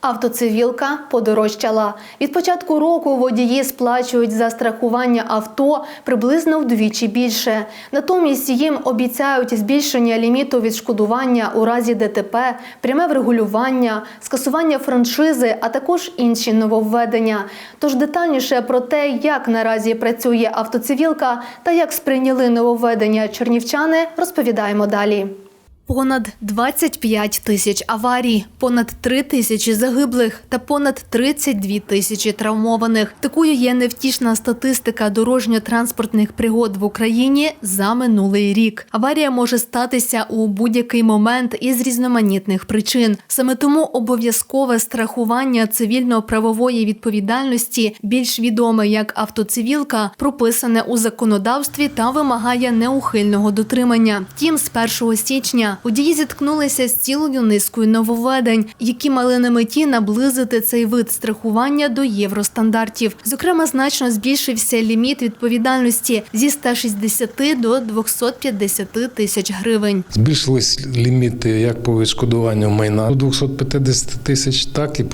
Автоцивілка подорожчала. Від початку року водії сплачують за страхування авто приблизно вдвічі більше. Натомість їм обіцяють збільшення ліміту відшкодування у разі ДТП, пряме врегулювання, скасування франшизи, а також інші нововведення. Тож детальніше про те, як наразі працює автоцивілка та як сприйняли нововведення чернівчани, розповідаємо далі. Понад 25 тисяч аварій, понад 3 тисячі загиблих та понад 32 тисячі травмованих. Такою є невтішна статистика дорожньо-транспортних пригод в Україні за минулий рік. Аварія може статися у будь-який момент із різноманітних причин. Саме тому обов'язкове страхування цивільно-правової відповідальності, більш відоме як автоцивілка, прописане у законодавстві та вимагає неухильного дотримання. Втім, з 1 січня водії зіткнулися з цілою низкою нововведень, які мали на меті наблизити цей вид страхування до євростандартів. Зокрема, значно збільшився ліміт відповідальності зі 160 до 250 тисяч гривень. Збільшились ліміти як по відшкодуванню майна до 250 тисяч, так і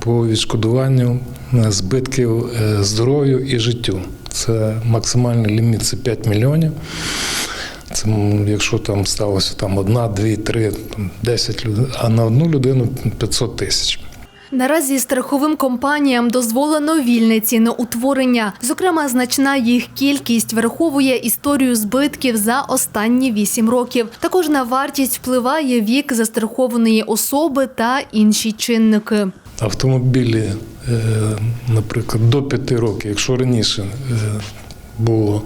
по відшкодуванню е, збитків е, здоров'ю і життю. Це максимальний ліміт це 5 мільйонів. Це якщо там сталося там одна, дві, три, там, 10 людей, а на одну людину 500 тисяч. Наразі страховим компаніям дозволено вільне ціноутворення. Зокрема, значна їх кількість враховує історію збитків за останні 8 років. Також на вартість впливає вік застрахованої особи та інші чинники. Автомобілі, е, наприклад, до 5 років, якщо раніше е, було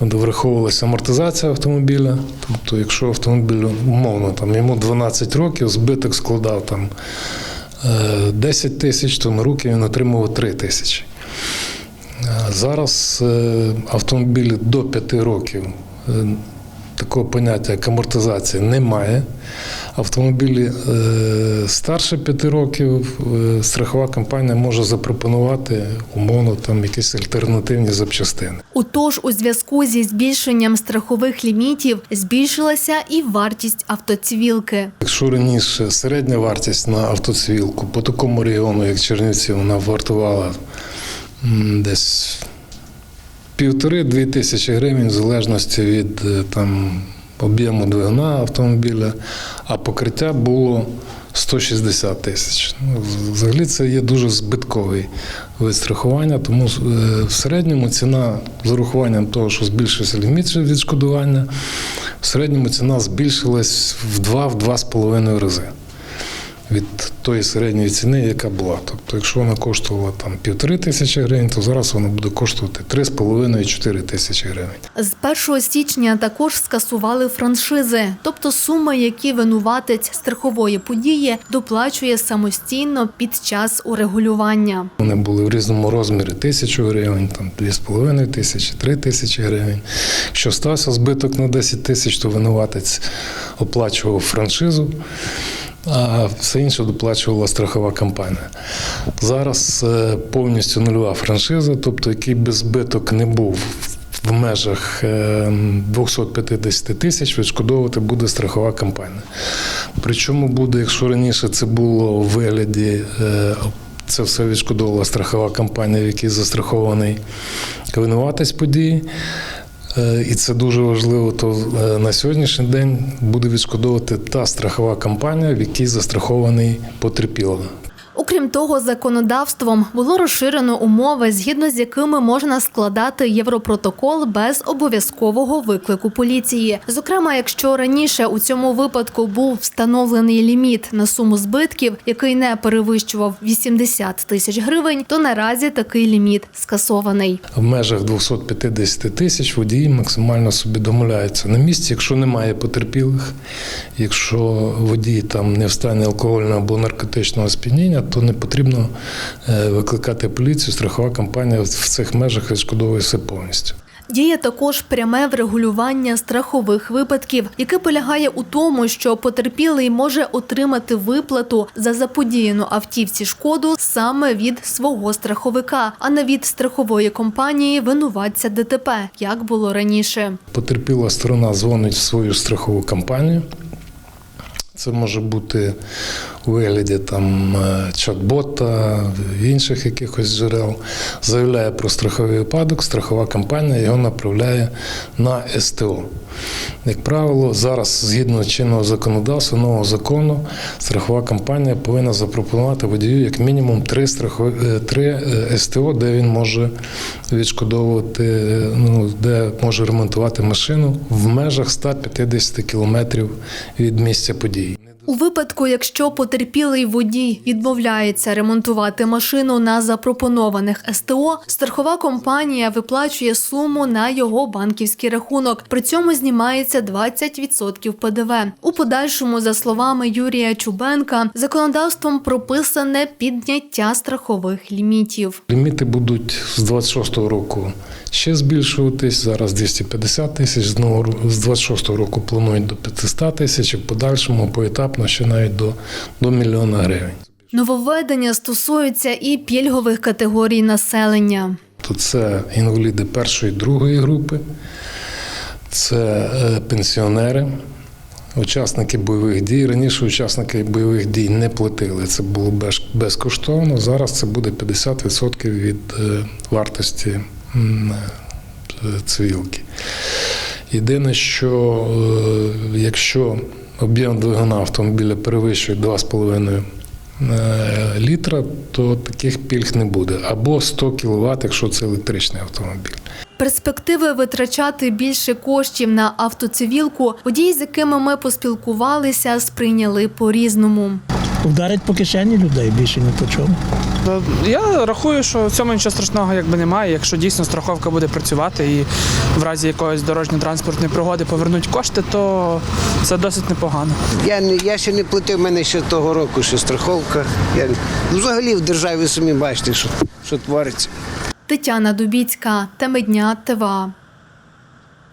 враховувалася амортизація автомобіля, тобто, якщо автомобілю умовно там йому 12 років, збиток складав там е, 10 тисяч, то на руки він отримував 3 тисячі. Е, Зараз е, автомобілі до 5 років е, такого поняття як амортизація немає. Автомобілі е, старше 5 років е, страхова компанія може запропонувати умовно там якісь альтернативні запчастини. Отож, у зв'язку зі збільшенням страхових лімітів збільшилася і вартість автоцивілки. Якщо раніше середня вартість на автоцивілку по такому регіону, як Чернівці, вона вартувала десь півтори-дві тисячі гривень, в залежності від е, там, об'єму двигуна автомобіля, а покриття було 160 тисяч. Ну, Взагалі це є дуже збитковий вид страхування, тому е, в середньому ціна з урахуванням того, що збільшився ліміт відшкодування, в середньому ціна збільшилась в 2-2,5 рази від тої середньої ціни, яка була. Тобто, якщо вона коштувала там півтори тисячі гривень, то зараз вона буде коштувати 3,5-4 тисячі гривень. З 1 січня також скасували франшизи, тобто суми, які винуватець страхової події доплачує самостійно під час урегулювання. Вони були в різному розмірі тисячу гривень, там 2,5 тисячі, 3 тисячі гривень. Якщо стався збиток на 10 тисяч, то винуватець оплачував франшизу, а все інше доплачувала страхова компанія. Зараз е, повністю нульова франшиза, тобто який би збиток не був в межах е, 250 тисяч відшкодовувати буде страхова компанія. Причому буде, якщо раніше це було у вигляді е, це все відшкодовувала страхова компанія, в якій застрахований винуватець події. Е, І це дуже важливо. То е, на сьогоднішній день буде відшкодовувати та страхова компанія, в якій застрахований потерпілий. Окрім того, законодавством було розширено умови, згідно з якими можна складати європротокол без обов'язкового виклику поліції. Зокрема, якщо раніше у цьому випадку був встановлений ліміт на суму збитків, який не перевищував 80 тисяч гривень, то наразі такий ліміт скасований. В межах 250 тисяч водії максимально собі домовляються на місці, якщо немає потерпілих, якщо водій там не в стані алкогольного або наркотичного сп'яніння, то не потрібно е, викликати поліцію. Страхова компанія в цих межах відшкодовує все повністю. Діє також пряме врегулювання страхових випадків, яке полягає у тому, що потерпілий може отримати виплату за заподіяну автівці шкоду саме від свого страховика, а не від страхової компанії винуватця ДТП, як було раніше. Потерпіла сторона дзвонить в свою страхову компанію. Це може бути у вигляді там е, чат-бота, інших якихось джерел, заявляє про страховий випадок, страхова компанія його направляє на СТО. Як правило, зараз згідно чинного законодавства, нового закону, страхова компанія повинна запропонувати водію як мінімум три страхові е, три е, СТО, де він може відшкодовувати, ну де може ремонтувати машину в межах 150 кілометрів від місця події. У випадку, якщо потерпілий водій відмовляється ремонтувати машину на запропонованих СТО, страхова компанія виплачує суму на його банківський рахунок. При цьому знімається 20% ПДВ. У подальшому, за словами Юрія Чубенка, законодавством прописане підняття страхових лімітів. Ліміти будуть з 26-го року ще збільшуватись. Зараз 250 тисяч. З з 26-го року планують до 500 тисяч, в подальшому поетапно ще навіть до, до мільйона гривень. Нововведення стосуються і пільгових категорій населення. То це інваліди першої другої групи, це е, пенсіонери, учасники бойових дій. Раніше учасники бойових дій не платили. Це було безкоштовно. Зараз це буде 50% від е, вартості е. Єдине, що якщо об'єм двигуна автомобіля перевищує 2,5 е, літра, то таких пільг не буде. Або 100 кВт, якщо це електричний автомобіль. Перспективи витрачати більше коштів на автоцивілку водії, з якими ми поспілкувалися, сприйняли по-різному. Вдарить по кишені людей більше ні по чому. Я рахую, що в цьому нічого страшного якби немає. Якщо дійсно страховка буде працювати і в разі якоїсь дорожньо-транспортної пригоди повернуть кошти, то це досить непогано. Я, не- я ще не платив, в мене ще того року, ще страховка. Я, ну, взагалі в державі самі бачите, що, що твориться. Тетяна Дубіцька, теми дня ТВА.